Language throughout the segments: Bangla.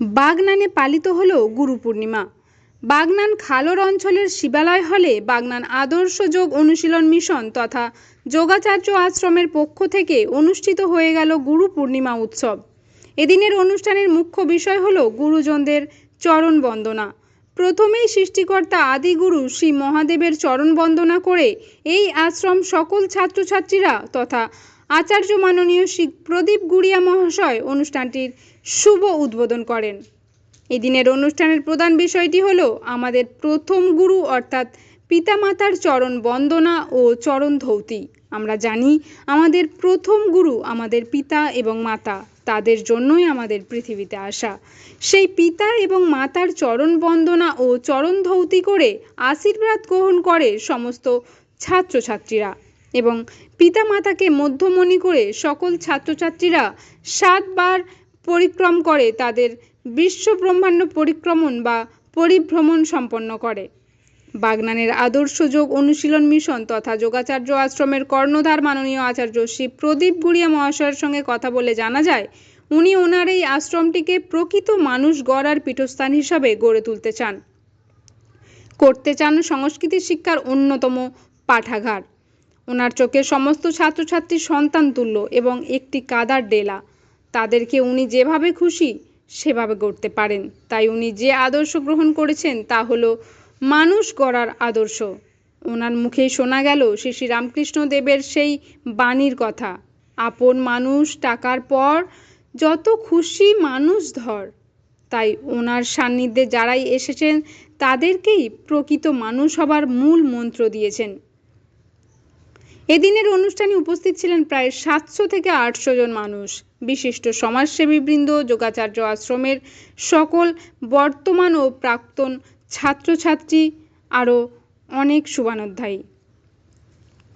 বাগনানে পালিত হল গুরু পূর্ণিমা। বাগনান খালোর অঞ্চলের শিবালয় হলে বাগনান আদর্শ যোগ অনুশীলন মিশন তথা যোগাচার্য আশ্রমের পক্ষ থেকে অনুষ্ঠিত হয়ে গেল গুরু পূর্ণিমা উৎসব। এদিনের অনুষ্ঠানের মুখ্য বিষয় হল গুরুজনদের চরণ বন্দনা। প্রথমেই সৃষ্টিকর্তা আদিগুরু শ্রী মহাদেবের চরণ বন্দনা করে এই আশ্রম সকল ছাত্রছাত্রীরা তথা আচার্য মাননীয় শ্রী প্রদীপ গুড়িয়া মহাশয় অনুষ্ঠানটির শুভ উদ্বোধন করেন। এদিনের অনুষ্ঠানের প্রধান বিষয়টি হল আমাদের প্রথম গুরু অর্থাৎ পিতামাতার চরণ বন্দনা ও চরণ ধৌতি। আমরা জানি আমাদের প্রথম গুরু আমাদের পিতা এবং মাতা, তাদের জন্যই আমাদের পৃথিবীতে আসা। সেই পিতা এবং মাতার চরণ বন্দনা ও চরণ ধৌতি করে আশীর্বাদ গ্রহণ করে সমস্ত ছাত্রছাত্রীরা। এবং পিতা মাতাকে মধ্যমণি করে সকল ছাত্রছাত্রীরা সাতবার পরিক্রম করে তাদের বিশ্ব ব্রহ্মাণ্ড পরিক্রমণ বা পরিভ্রমণ সম্পন্ন করে। বাগনানের আদর্শ যোগ অনুশীলন মিশন তথা যোগাচার্য আশ্রমের কর্ণধার মাননীয় আচার্য শ্রী প্রদীপ গুড়িয়া মহাশয়ের সঙ্গে কথা বলে জানা যায়, উনি ওনার এই আশ্রমটিকে প্রকৃত মানুষ গড়ার পীঠস্থান হিসাবে গড়ে তুলতে চান। করতে চান সংস্কৃতি শিক্ষার অন্যতম পাঠাগার। ওনার চোখে সমস্ত ছাত্রছাত্রী সন্তান তুল্য এবং একটি কাদার ডেলা। তাদেরকে উনি যেভাবে খুশি সেভাবে গড়তে পারেন। তাই উনি যে আদর্শ গ্রহণ করেছেন তা হলো মানুষ গড়ার আদর্শ। ওনার মুখেই শোনা গেল শ্রী শ্রী রামকৃষ্ণ দেবের সেই বাণীর কথা, আপন মানুষ টাকার পর যত খুশি মানুষ ধর। তাই ওনার সান্নিধ্যে যারাই এসেছেন, তাদেরকেই প্রকৃত মানুষ হবার মূল মন্ত্র দিয়েছেন। এদিনের অনুষ্ঠানে উপস্থিত ছিলেন প্রায় সাতশো থেকে আটশো জন মানুষ। বিশিষ্ট সমাজসেবীবৃন্দ যোগাচার্য আশ্রমের সকল বর্তমান ও প্রাক্তন ছাত্রছাত্রী, আরও অনেক শুভানুধ্যায়ী।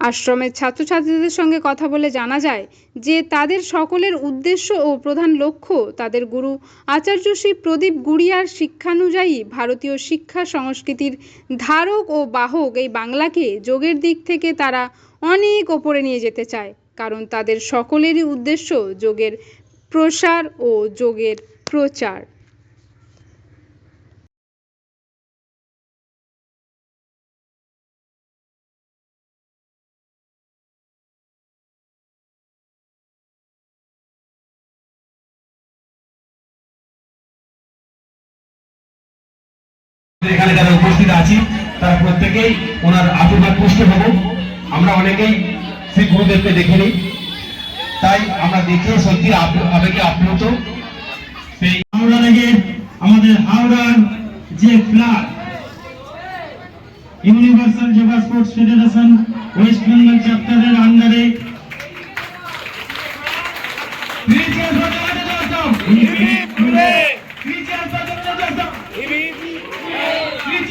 আশ্রমের ছাত্রছাত্রীদের সঙ্গে কথা বলে জানা যায় যে তাদের সকলের উদ্দেশ্য ও প্রধান লক্ষ্য তাদের গুরু আচার্য শ্রী প্রদীপ গুড়িয়ার শিক্ষানুযায়ী ভারতীয় শিক্ষা সংস্কৃতির ধারক ও বাহক এই বাংলাকে যোগের দিক থেকে তারা অনেক ওপরে নিয়ে যেতে চায়। কারণ তাদের সকলেরই উদ্দেশ্য যোগের প্রসার ও যোগের প্রচার। এখানে যারা উপস্থিত আছি তারা প্রত্যেকেই ওনার আশীর্বাদ পুষ্ট হব আমরা অনেকেই শ্রী গুরুদেবকে দেখিনি তাই আমরা দেখে সত্যি আবেগে আপ্লুত সেই হাওড়া লেগে আমাদের হাওড়ার যে flag universal yoga sports federation West Bengal চ্যাপ্টারের আন্ডারে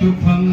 તું ફંગ